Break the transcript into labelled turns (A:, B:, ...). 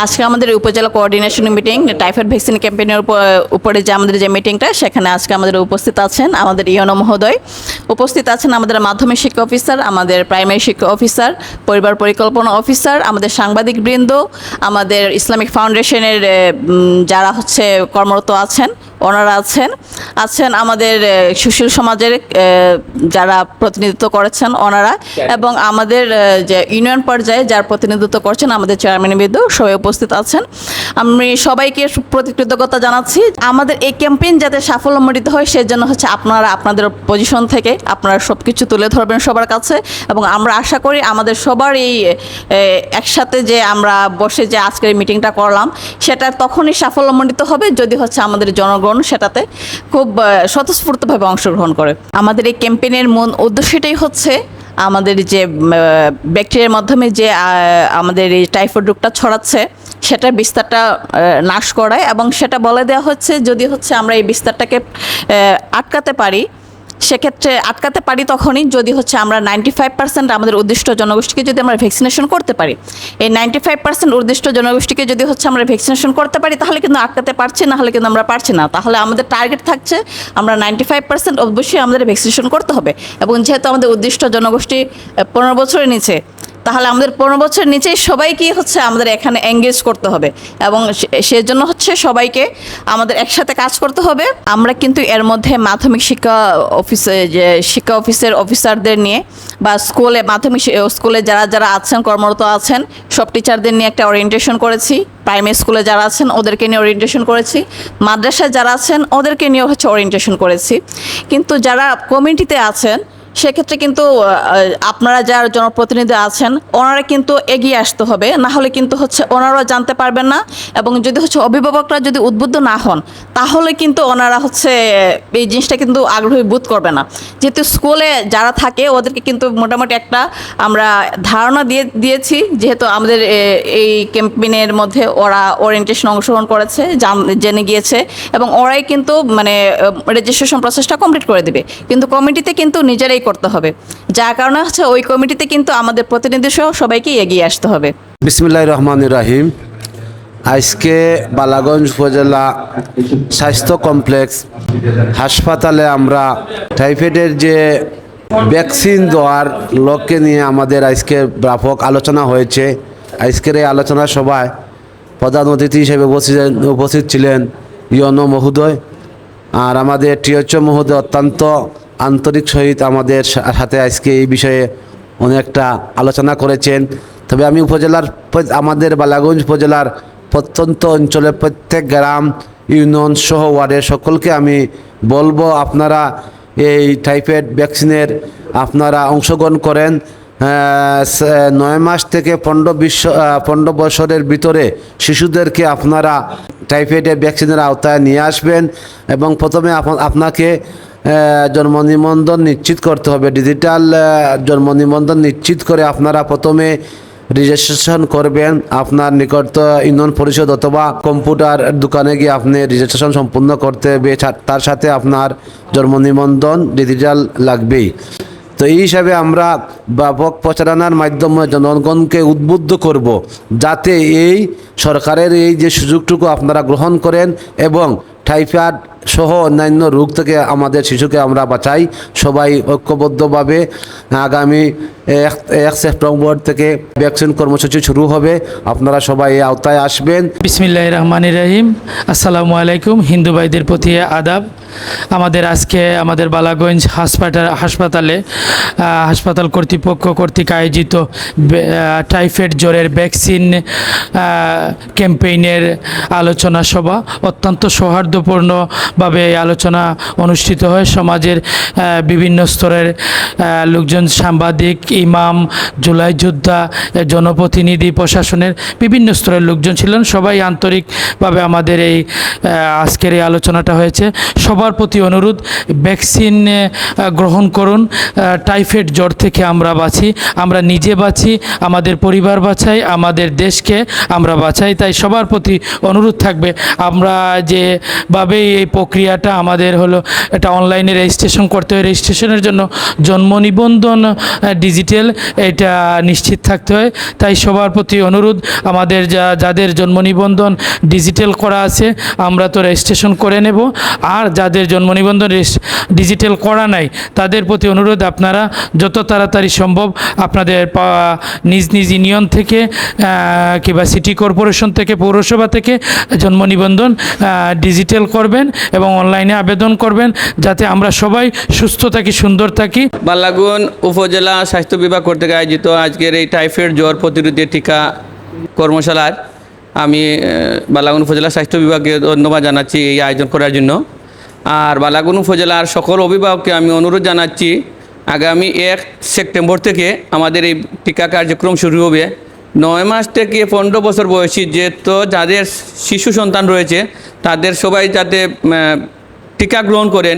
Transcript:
A: আজকে আমাদের উপজেলা কোঅর্ডিনেশন মিটিং টাইফয়েড ভ্যাকসিন ক্যাম্পেইনের উপর- উপরে যে আমাদের যে মিটিংটা সেখানে আজকে আমাদের উপস্থিত আছেন আমাদের ইয়নো মহোদয়। উপস্থিত আছেন আমাদের মাধ্যমিক শিক্ষা অফিসার আমাদের প্রাইমারি শিক্ষা অফিসার পরিবার পরিকল্পনা অফিসার আমাদের সাংবাদিক বৃন্দ, আমাদের ইসলামিক ফাউন্ডেশনের যারা হচ্ছে কর্মরত আছেন। ওনারা আছেন আছেন আমাদের সুশীল সমাজের যারা প্রতিনিধিত্ব করেছেন ওনারা এবং আমাদের যে ইউনিয়ন পর্যায়ে যার প্রতিনিধিত্ব করছেন আমাদের চেয়ারম্যান বৃন্দ সবাই উপস্থিত আছেন। আমি সবাইকে প্রতি কৃতজ্ঞতা জানাচ্ছি। আমাদের এই ক্যাম্পেইন যাতে সাফল্যমণ্ডিত হয় সেজন্য হচ্ছে আপনারা আপনাদের পজিশন থেকে আপনারা সব কিছু তুলে ধরবেন সবার কাছে এবং আমরা আশা করি আমাদের সবার এই একসাথে যে আমরা বসে যে আজকের মিটিংটা করলাম সেটা তখনই সাফল্যমণ্ডিত হবে। যদি হচ্ছে আমাদের জনগণ সেটাতে খুব স্বতঃস্ফূর্তভাবে অংশগ্রহণ করে। আমাদের এই ক্যাম্পেইনের মূল উদ্দেশ্যটাই হচ্ছে আমাদের যে ব্যাকটেরিয়ার মাধ্যমে যে আমাদের এই টাইফয়েড রোগটা ছড়াচ্ছে, সেটা বিস্তারটা নাশ করায় এবং সেটা বলে দেওয়া হচ্ছে যদি হচ্ছে আমরা এই বিস্তারটাকে আটকাতে পারি সেক্ষেত্রে আটকাতে পারি তখনই, যদি হচ্ছে আমরা নাইনটি ফাইভ পার্সেন্ট আমাদের উদ্দিষ্ট জনগোষ্ঠীকে যদি আমরা ভ্যাকসিনেশন করতে পারি। এই নাইনটি ফাইভ পার্সেন্ট উদ্দিষ্ট জনগোষ্ঠীকে যদি হচ্ছে আমরা ভ্যাকসিনেশন করতে পারি, তাহলে কিন্তু আটকাতে পারছি, না হলে কিন্তু আমরা পারছি না। তাহলে আমাদের টার্গেট থাকছে, আমরা নাইনটি ফাইভ পার্সেন্ট অবশ্যই আমাদের ভ্যাকসিনেশন করতে হবে। এবং যেহেতু আমাদের উদ্দিষ্ট জনগোষ্ঠী পনেরো বছরের নিচে তাহলে আমাদের পনেরো বছর নিচেই সবাইকে হচ্ছে আমাদের এখানে এঙ্গেজ করতে হবে। এবং সেজন্য হচ্ছে সবাইকে আমাদের একসাথে কাজ করতে হবে। আমরা কিন্তু এর মধ্যে মাধ্যমিক শিক্ষা অফিসে যে, শিক্ষা অফিসের অফিসারদের নিয়ে বা স্কুলে মাধ্যমিক স্কুলে যারা যারা আছেন, কর্মরত আছেন, সব টিচারদের নিয়ে একটা ওরিয়েন্টেশন করেছি। প্রাইমারি স্কুলে যারা আছেন, ওদেরকে নিয়ে ওরিয়েন্টেশন করেছি। মাদ্রাসায় যারা আছেন, ওদেরকে নিয়ে হচ্ছে ওরিয়েন্টেশন করেছি। কিন্তু যারা কমিউনিটিতে আছেন সেক্ষেত্রে কিন্তু আপনারা যারা জনপ্রতিনিধি আছেন, ওনারা কিন্তু এগিয়ে আসতে হবে। না হলে কিন্তু হচ্ছে ওনারা জানতে পারবেন না এবং যদি হচ্ছে অভিভাবকরা যদি উদ্বুদ্ধ না হন, তাহলে কিন্তু ওনারা হচ্ছে এই জিনিসটা কিন্তু আগ্রহী বোধ করবে না। যেহেতু স্কুলে যারা থাকে, ওদেরকে কিন্তু মোটামুটি একটা আমরা ধারণা দিয়ে, দিয়েছি, যেহেতু আমাদের এই ক্যাম্পেইনের মধ্যে ওরা ওরিয়েন্টেশন অংশগ্রহণ করেছে, জান- গিয়েছে এবং ওরাই কিন্তু মানে রেজিস্ট্রেশন প্রসেসটা কমপ্লিট করে দিবে। কিন্তু কমিটিতে কিন্তু নিজেরাই করতে হবে। যার কারণে হচ্ছে ওই কমিটিতে কিন্তু আমাদের প্রতিনিধি সহ সবাইকে এগিয়ে আসতে হবে।
B: বিসমিল্লাহ রহমান রাহিম। আজকে বালাগঞ্জ উপজেলা স্বাস্থ্য কমপ্লেক্স হাসপাতালে আমরা টাইফয়েডের যে ভ্যাকসিন দেওয়ার লোককে নিয়ে আমাদের আজকে ব্যাপক আলোচনা হয়েছে। আজকের এই আলোচনা সভায় প্রধান অতিথি হিসেবে উপস্থিত উপস্থিত ছিলেন ইয়নো মহোদয় আর আমাদের টিএচও মহোদয় অত্যন্ত আন্তরিক সহিত আমাদের সাথে আজকে এই বিষয়ে অনেকটা আলোচনা করেছেন। তবে আমি উপজেলার আমাদের বালাগঞ্জ উপজেলার প্রত্যন্ত অঞ্চলের প্রত্যেক গ্রাম, ইউনিয়ন সহ ওয়ার্ডের সকলকে আমি বলব, আপনারা এই টাইফয়েড ভ্যাকসিনের আপনারা অংশগ্রহণ করেন। নয় মাস থেকে পনেরো বিশ্ব পনেরো বছরের ভিতরে শিশুদেরকে আপনারা টাইফয়েডের ভ্যাকসিনের আওতায় নিয়ে আসবেন এবং প্রথমে আপ- আপনাকে জন্ম নিবন্ধন নিশ্চিত করতে হবে। ডিজিটাল জন্ম নিবন্ধন নিশ্চিত করে আপনারা প্রথমে রেজিস্ট্রেশন করবেন আপনার নিকট ইন্ধন পরিষদ অথবা কম্পিউটার দোকানে গিয়ে আপনি রেজিস্ট্রেশন সম্পূর্ণ করতে হবে। তার সাথে আপনার জন্ম নিবন্ধন ডিজিটাল লাগবেই। তো এই হিসাবে আমরা ব্যাপক প্রচারণার মাধ্যমে জনগণকে উদ্বুদ্ধ করব। যাতে এই সরকারের এই যে সুযোগটুকু আপনারা গ্রহণ করেন এবং টাইফয়েড সহ অন্যান্য রোগ থেকে আমাদের শিশুকে আমরা বাঁচাই। সবাই ঐক্যবদ্ধভাবে আগামী এক সেপ্টেম্বর থেকে ভ্যাকসিন কর্মসূচি শুরু হবে। আপনারা সবাই আওতায় আসবেন।
C: বিসমিল্লাহ রহমান রাহিম। আসসালামু আলাইকুম। হিন্দু ভাইদের প্রতি আদাব। আমাদের আজকে আমাদের বালাগঞ্জ হাসপাতাল, হাসপাতালে হাসপাতাল কর্তৃপক্ষ কর্তৃক আয়োজিত টাইফয়েড জ্বরের ভ্যাকসিন ক্যাম্পেইনের আলোচনা সভা অত্যন্ত সৌহার্দ্যপূর্ণভাবে এই আলোচনা অনুষ্ঠিত হয়। সমাজের বিভিন্ন স্তরের লোকজন, সাংবাদিক, ইমাম জুলাই যোদ্ধা জনপ্রতিনিধি, প্রশাসনের বিভিন্ন স্তরের লোকজন ছিলেন। সবাই আন্তরিকভাবে আমাদের এই আজকের এই আলোচনাটা হয়েছে। সবাই সবার প্রতি অনুরোধ ভ্যাকসিন গ্রহণ করুন। টাইফয়েড জ্বর থেকে আমরা বাঁচি, আমরা নিজে বাঁচি, আমাদের পরিবার বাঁচাই, আমাদের দেশকে আমরা বাঁচাই। তাই সবার প্রতি অনুরোধ থাকবে, আমরা যেভাবে এই প্রক্রিয়াটা আমাদের হলো, এটা অনলাইনে রেজিস্ট্রেশন করতে হয়। রেজিস্ট্রেশনের জন্য জন্ম নিবন্ধন ডিজিটাল এটা নিশ্চিত থাকতে হয়। তাই সবার প্রতি অনুরোধ, আমাদের যা, যাদের জন্ম নিবন্ধন ডিজিটাল করা আছে, আমরা তো রেজিস্ট্রেশন করে নেব। আর যাদের জন্ম নিবন্ধন ডিজিটাল করা নাই তাদের প্রতি অনুরোধ আপনারা যত তাড়াতাড়ি সম্ভব আপনাদের নিজ নিজ ইউনিয়ন থেকে কিংবা সিটি কর্পোরেশন থেকে পৌরসভা থেকে জন্ম নিবন্ধন ডিজিটাল করবেন এবং অনলাইনে আবেদন করবেন যাতে আমরা সবাই সুস্থ থাকি সুন্দর থাকি।
D: বালাগুন উপজেলা স্বাস্থ্য বিভাগ কর্তৃক আয়োজিত আজকের এই টাইফয়েড জ্বর প্রতিরোধী টিকা কর্মশালার আমি আহ, বালাগুন উপজেলা স্বাস্থ্য বিভাগকে ধন্যবাদ জানাচ্ছি এই আয়োজন করার জন্য। আর বালাগুন উপজেলার সকল অভিভাবককে আমি অনুরোধ জানাচ্ছি, আগামী এক সেপ্টেম্বর থেকে আমাদের এই টিকা কার্যক্রম শুরু হবে। নয় মাস থেকে পনেরো বছর বয়সী যে তো যাদের শিশু সন্তান রয়েছে, তাদের সবাই যাতে টিকা গ্রহণ করেন।